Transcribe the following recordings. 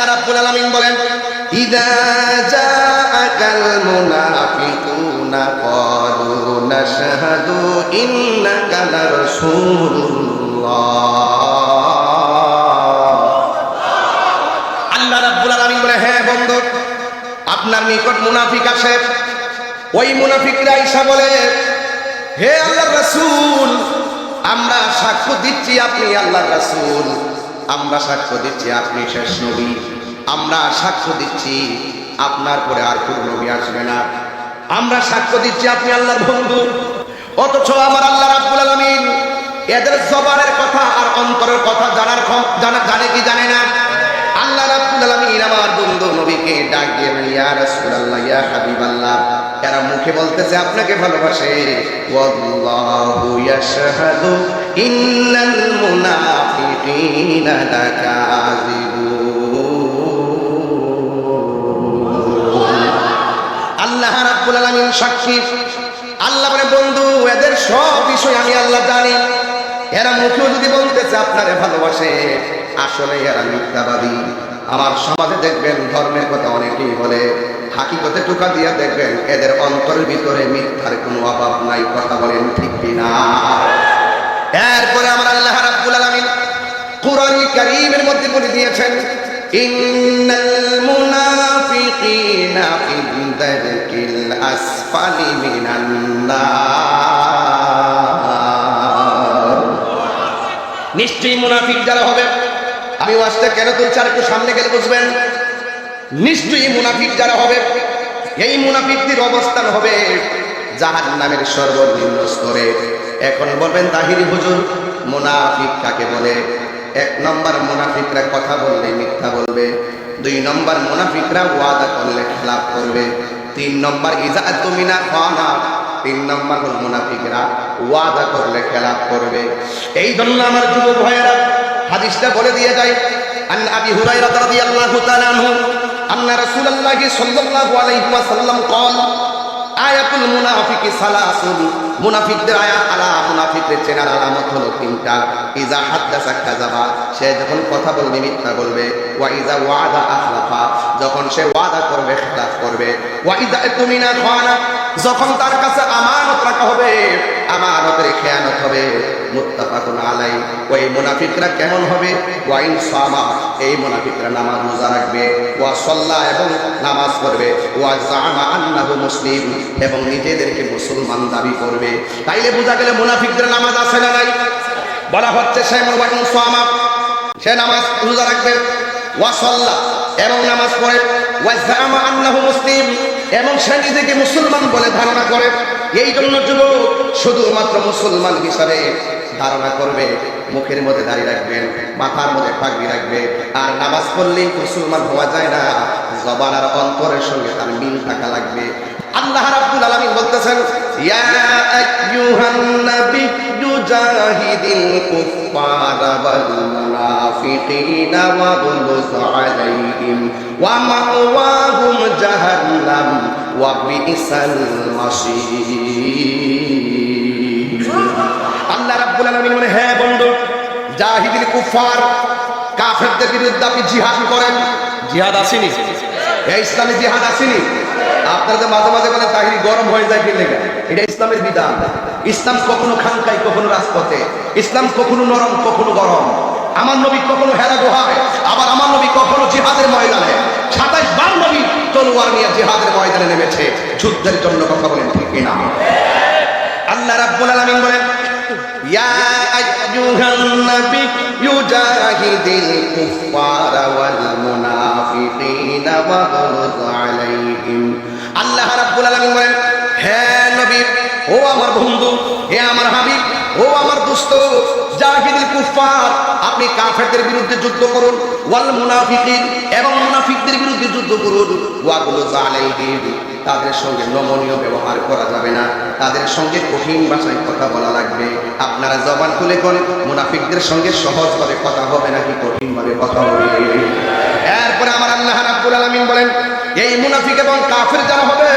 আল্লাহ রাব্বুল আলামিন বলেন, ইদা জাআকাল মুনাফিকুনা ক্বালু নাশহাদু ইন্নাকা লারাসূলুল্লাহ। আল্লাহ রাব্বুল আলামিন বলে হ্যাঁ বন্ধু, আপনার নিকট মুনাফিক আসে। ওই মুনাফিকরা ঈশা বলে, হে আল্লাহর রাসূল, আমরা সাক্ষ্য দিচ্ছি আপনি আল্লাহর রাসূল। আমরা সাক্ষ্য দিচ্ছি আপনি শেষ নবী। আমরা সাক্ষ্য দিচ্ছি, আপনার পরে আর কোনো নবী আসবে না। আমরা সাক্ষ্য দিচ্ছি আপনি আল্লাহর বন্ধু। অথচ আমার আল্লাহ রাব্বুল আলামিন এদের জবানের কথা আর অন্তরের কথা জানার জানা জানে কি জানে না? আল্লাহ রাব্বুল আলামিন আমার বন্ধু নবীকে ডাক দিয়ে ইয়া রাসূলুল্লাহ, ইয়া হাবিবাল্লাহ। এরা মুখে বলতেছে, আপনাকে ভালোবাসে। ওয়াল্লাহু ইয়াশহাদু ইন্নাল মুনাফিকিনা লাকাযিবুন আল্লাহ রাব্বুল আলামিন সাক্ষী। আল্লাহ বলে, বন্ধু, এদের সব বিষয় আমি আল্লাহ জানি। এরা মুখেও যদি বলতেছে আপনারে ভালোবাসে। আসলে এরা মিথ্যাবাদী। আমার সমাজে দেখবেন, ধর্মের কথা অনেকেই বলে। হাকিকতে টুকা দিয়ে দেখবেন, এদের অন্তরের ভিতরে মিথ্যার কোনো অভাব নাই, কথা বলেন ঠিক কিনা। এরপরে আমার আল্লাহ কোরআন কারীমের মধ্যে বলে দিয়েছেন, ইন্নাল মুনাফিকিনা ফি দারকিল আসফালি মিনান নিশ্চয়ই মুনাফিক যারা হবে, আমি ওয়াজটা কেন তুলছি আর একটু সামনে গেলে বুঝবেন? নিশ্চয়ই মুনাফিক যারা হবে, এই মুনাফিকদের অবস্থান হবে জাহান নামের সর্বনিম্ন স্তরে। এখন বলবেন তাহিরি হুজুর মুনাফিক কাকে বলে? এক নম্বর মুনাফিকরা কথা বললে মিথ্যা বলবে দুই নম্বর মুনাফিকরা ওয়াদা করলে খেলাপ করবে তিন নম্বর ইজা তুমিনা খানা তিন নম্বর হল মুনাফিকরা ওয়াদা করলে খেলাপ করবে এই জন্য আমার যুবক ভাইয়েরা হাদিসটা বলে দিয়ে যায় আন আবি হুরায়রা রাদিয়াল্লাহু তাআলা আনহু আন্না রাসূলুল্লাহি সাল্লাল্লাহু আলাইহি ওয়াসাল্লাম قال আয়াতুল মুনাফিকি সালাসুন। মুনাফিকদের আয়াত আলা, মুনাফিকদের চেনার আলামত হলো তিনটা। ইজা হাদ্দাসা কাজাবা সে যখন কথা বলবে, মিথ্যা বলবে। ওয়া ইজা ওয়াদা আখলাফা, যখন সে ওয়াদা করবে খেলাফ করবে। ওয়া ইজা তুমিনা খানা, যখন তার কাছে আমানত রাখা হবে হবে, মুত্তাফাকুন আলাই ওই মুনাফিকরা কেমন হবে? ওয়াইন সামা, এই মুনাফিকরা নামাজ রোজা রাখবে। ওয়া সাল্লা এবং নামাজ পড়বে। ওয়া জামা আন্নাহু মুসলিম, এবং নিজেদেরকে মুসলমান দাবি করবে। তাইলে বোঝা গেলে মুনাফিকদের নামাজ আছে না নাই? বলা হচ্ছে সে ওয়াইন সামা, সে নামাজ রোজা রাখবে। ওয়া সাল্লা এবং নামাজ পড়ে। ওয়া জামা আন্নাহু মুসলিম এবং সে নিজেকে মুসলমান বলে ধারণা করে। এই জন্য যুবক শুধুমাত্র মুসলমান হিসাবে ধারণা করবে, মুখের মধ্যে দাঁড়িয়ে রাখবেন মাথার মধ্যে পাগড়ি রাখবে, আর নামাজ পড়লেই মুসলমান হওয়া যায় না। জবান আর অন্তরের সঙ্গে তার মিল থাকা লাগবে। আল্লাহ রাব্বুল আলামিন বলতেছেন, ইয়া আইয়ুহান ওয়া মাওয়াহুম জাহান্নাম ওয়া বিইসাল মাসীর আল্লাহ রাব্বুল আলামিন বলে হ্যাঁ বন্ধু জাহিদিল কুফার কাফেরদের বিরুদ্ধে আপনি জিহাদ করেন। জিহাদ আসেনি। এই ইসলামী জিহাদ আসেনি। আপনারা যে মাঝে মাঝে বলেন তাহিরি গরম হয়ে যায় কি লেগে এটা ইসলামের বিধান। ইসলাম কখনো খানকাই কখনো রাজপথে। ইসলাম কখনো নরম কখনো গরম। আমার নবী কখনো হেরা গোহায় আবার আমার নবী কখনো জিহাদের ময়দানে। সাতাইশ বার নবী তলোয়ার নিয়ে জিহাদের ময়দানে নেমেছে, যুদ্ধের জন্য কথা বলেন ঠিক কিনা? আল্লাহ রাব্বুল আলামিন বলেন, ইয়া আইয়ুহান নাবিয়্যু জাহিদিল কুফফারা ওয়াল মুনাফিকিনা ওয়াগলুজ আলাইহিম। আল্লাহ রাব্বুল আলামিন বলেন, হে নবী, ও আমার বন্ধু, হে আমার হাবিব ও আমার দোস্ত, জাহিদিল কুফফার, আপনি কাফেরদের বিরুদ্ধে যুদ্ধ করুন, ওয়াল মুনাফিকিন এবং মুনাফিকদের বিরুদ্ধে যুদ্ধ করুন। ওয়াগলুজ আলাইহিম, তাদের সঙ্গে নমনীয় ব্যবহার করা যাবে না। তাদের সঙ্গে কঠিন ভাষায় কথা বলা লাগবে। আপনারা জবান খুলে করেন মুনাফিকদের সঙ্গে সহজভাবে কথা হবে নাকি কঠিনভাবে কথা হবে? এরপরে আমার আল্লাহ রাব্বুল আলামিন বলেন, এই মুনাফিক এবং কাফের যারা হবে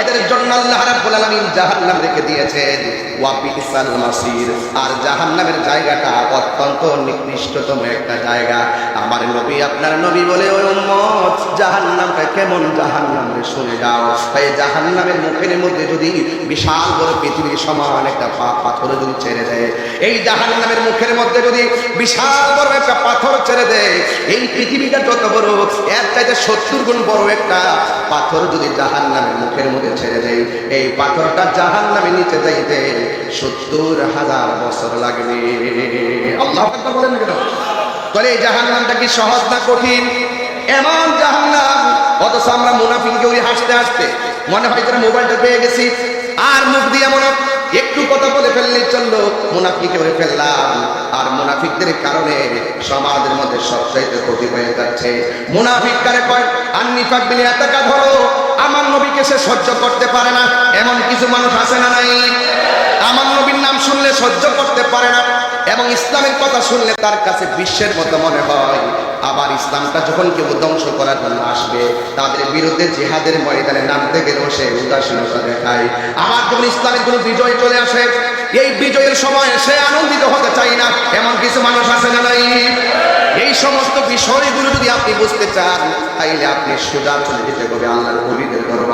এদের জন্য আল্লাহ রাব্বুল আলামিন জাহান্নাম রেখে দিয়েছেন। ওয়া বিসাল মাসির। আর জাহান্নামের জায়গাটা অত্যন্ত নিকৃষ্টতম একটা জায়গা। আমার নবী, আপনার নবী বলে, ওই উম্মত জাহান্নামটা কেমন জাহান্নাম শুনে যাও তাই জাহান্নামের মুখের মধ্যে যদি বিশাল বড় পৃথিবীর সমান একটা পাথর যদি ছেড়ে দেয়, এই জাহান্নামের মুখের মধ্যে যদি বিশাল বড় একটা পাথর ছেড়ে দেয়, এই পৃথিবীটা যত বড়, এর চাইতে সত্তর গুণ বড় একটা পাথর যদি জাহান্নামের মুখের মধ্যে ছেড়ে দেয়। এই পাথরটা জাহান্নামের নিচে যাইতে সত্তর হাজার বছর লাগবে। আল্লাহ তাহলে এই জাহান্নামটা কি সহজ না কঠিন? এমন জাহান্নাম, অথচ আমরা মুনাফিককে ওই হাসতে হাসতে মনে হয় যেন মোবাইলটা পেয়ে গেছি। আর মুখ দিয়ে মনে একটু কথা বলে ফেললে চলল মুনাফিকে ওরে ফেললাম। আর মুনাফিকদের কারণে সমাজের মধ্যে সবচাইতে ক্ষতি হয়ে যাচ্ছে। মুনাফিক কারে কয় আর নিফাক বিলে এতটা ধরো। আমার নবীকে সে সহ্য করতে পারে না। এমন কিছু মানুষ আছে না নাই? আমার নবীর নাম শুনলে সহ্য করতে পারে না এবং ইসলামের কথা শুনলে তার কাছে বিশ্বের মতো মনে হয়। আবার ইসলামটা যখন কেউ ধ্বংস করার জন্য আসবে, তাদের বিরুদ্ধে জিহাদের ময়দানে নামতে গেলেও সে উদাসীনতা দেখায়। আবার যখন ইসলামের কোনো বিজয় চলে আসে, এই বিজয়ের সময় সে আনন্দিত হতে চায় না। এমন কিছু মানুষ আছে না নাই? এই সমস্ত বিষয়গুলো যদি আপনি বুঝতে চান, তাইলে আপনি সোজা চলে যেতে হবে আল্লাহর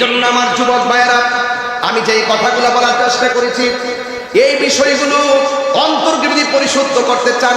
জন্য আমার যুবক ভাইয়েরা, আমি যে কথাগুলো বলার চেষ্টা করেছি, এই বিষয়গুলো অন্তর্গৃহী পরিশুদ্ধ করতে চান